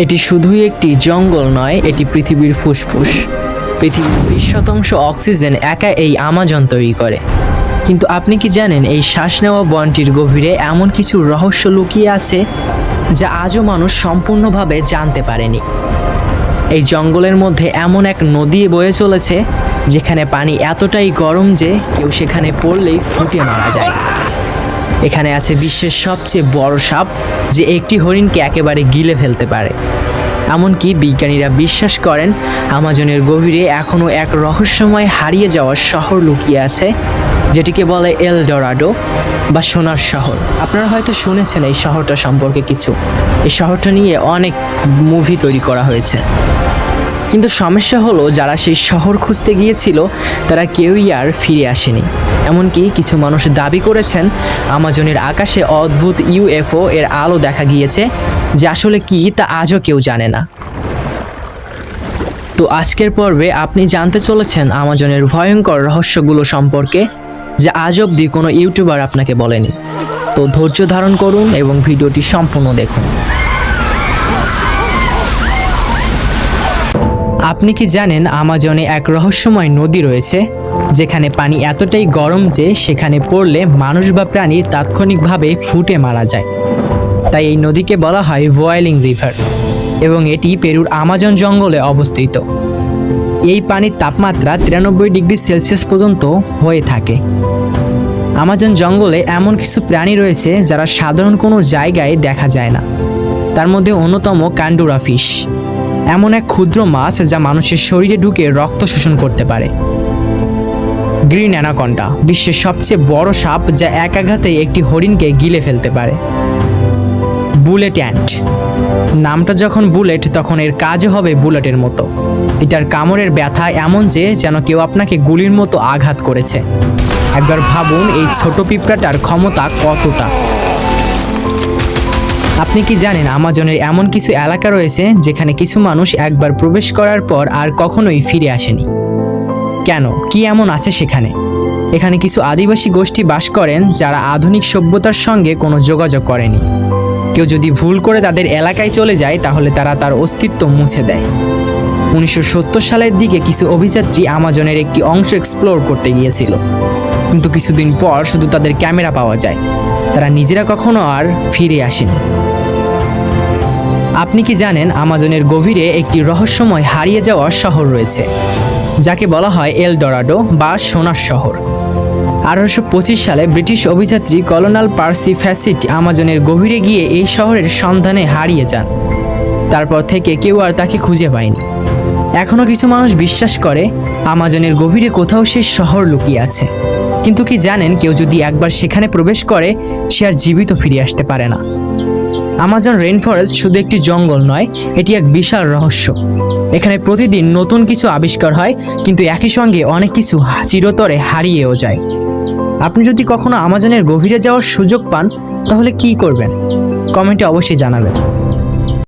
এটি শুধুই একটি জঙ্গল নয়, এটি পৃথিবীর ফুসফুস। পৃথিবীর বিশ শতাংশ অক্সিজেন একা এই আমাজন তৈরি করে। কিন্তু আপনি কি জানেন এই শ্বাস নেওয়া বনটির গভীরে এমন কিছু রহস্য লুকিয়ে আছে যা আজও মানুষ সম্পূর্ণভাবে জানতে পারেনি? এই জঙ্গলের মধ্যে এমন এক নদী বয়ে চলেছে, যেখানে পানি এতটাই গরম যে কেউ সেখানে পড়লেই ফুটে মারা যায়। এখানে আছে বিশ্বের সবচেয়ে বড় সাপ, যে একটি হরিণকে একেবারে গিলে ফেলতে পারে। এমনকি বিজ্ঞানীরা বিশ্বাস করেন, আমাজনের গভীরে এখনও এক রহস্যময় হারিয়ে যাওয়া শহর লুকিয়ে আছে, যেটিকে বলে এল ডরাডো বা সোনার শহর। আপনারা হয়তো শুনেছেন এই শহরটা সম্পর্কে কিছু। এই শহরটা নিয়ে অনেক মুভি তৈরি করা হয়েছে। কিন্তু সমস্যা হলো, যারা সেই শহর খুঁজতে গিয়েছিল, তারা কেউই আর ফিরে আসেনি। এমনকি কিছু মানুষ দাবি করেছেন, আমাজনের আকাশে অদ্ভুত ইউএফও এর আলো দেখা গিয়েছে, যে আসলে কি তা আজও কেউ জানে না। তো আজকের পর্বে আপনি জানতে চলেছেন আমাজনের ভয়ঙ্কর রহস্যগুলো সম্পর্কে, যা আজ অবধি কোনো ইউটিউবার আপনাকে বলেনি। তো ধৈর্য ধারণ করুন এবং ভিডিওটি সম্পূর্ণ দেখুন। আপনি কি জানেন আমাজনে এক রহস্যময় নদী রয়েছে? যেখানে পানি এতটাই গরম যে সেখানে পড়লে মানুষ বা প্রাণী তাৎক্ষণিকভাবে ফুটে মারা যায়। তাই এই নদীকে বলা হয় বয়েলিং রিভার এবং এটি পেরুর আমাজন জঙ্গলে অবস্থিত। এই পানির তাপমাত্রা তিরানব্বই ডিগ্রি সেলসিয়াস পর্যন্ত হয়ে থাকে। আমাজন জঙ্গলে এমন কিছু প্রাণী রয়েছে যারা সাধারণ কোনো জায়গায় দেখা যায় না। তার মধ্যে অন্যতম কান্ডুরা ফিশ। এমন এক ক্ষুদ্র মাছ যা মানুষের শরীরে ঢুকে রক্ত শোষণ করতে পারে। গ্রিন অ্যানাকন্ডা, বিশ্বের সবচেয়ে বড় সাপ যা এক আঘাতে একটি হরিণকে গিলে ফেলতে পারে। বুলেট অ্যান্ট, নামটা যখন বুলেট, তখন এর কাজও হবে বুলেটের মতো। এটার কামড়ের ব্যথা এমন যে, যেন কেউ আপনাকে গুলির মতো আঘাত করেছে। একবার ভাবুন এই ছোট পিঁপড়াটার ক্ষমতা কতটা। আপনি কি জানেন আমাজনের এমন কিছু এলাকা রয়েছে যেখানে কিছু মানুষ একবার প্রবেশ করার পর আর কখনোই ফিরে আসেনি? কেন? কি এমন আছে সেখানে? এখানে কিছু আদিবাসী গোষ্ঠী বাস করেন যারা আধুনিক সভ্যতার সঙ্গে কোনো যোগাযোগ করেনি। কেউ যদি ভুল করে তাদের এলাকায় চলে যায়, তাহলে তারা তার অস্তিত্ব মুছে দেয়। উনিশশো সত্তর সালের দিকে কিছু অভিযাত্রী আমাজনের একটি অংশ এক্সপ্লোর করতে গিয়েছিল। কিন্তু কিছুদিন পর শুধু তাদের ক্যামেরা পাওয়া যায়। তারা নিজেরা কখনো আর ফিরে আসেনি। আপনি কি জানেন আমাজনের গভীরে একটি রহস্যময় হারিয়ে যাওয়া শহর রয়েছে, যাকে বলা হয় এল ডরাডো বা সোনার শহর। আঠারোশো পঁচিশ সালে ব্রিটিশ অভিযাত্রী কলোনাল পার্সি ফ্যাসিট আমাজনের গভীরে গিয়ে এই শহরের সন্ধানে হারিয়ে যান। তারপর থেকে কেউ আর তাকে খুঁজে পায়নি। এখনও কিছু মানুষ বিশ্বাস করে, আমাজনের গভীরে কোথাও সে শহর লুকিয়ে আছে। কিন্তু কি জানেন, কেউ যদি একবার সেখানে প্রবেশ করে, সে আর জীবিত ফিরে আসতে পারে না। আমাজন রেইন ফরেস্ট শুধু একটি জঙ্গল নয়, এটি এক বিশাল রহস্য। এখানে প্রতিদিন নতুন কিছু আবিষ্কার হয়, কিন্তু একই সঙ্গে অনেক কিছু চিরতরে হারিয়েও যায়। আপনি যদি কখনো আমাজনের গভীরে যাওয়ার সুযোগ পান, তাহলে কি করবেন? কমেন্টে অবশ্যই জানাবেন।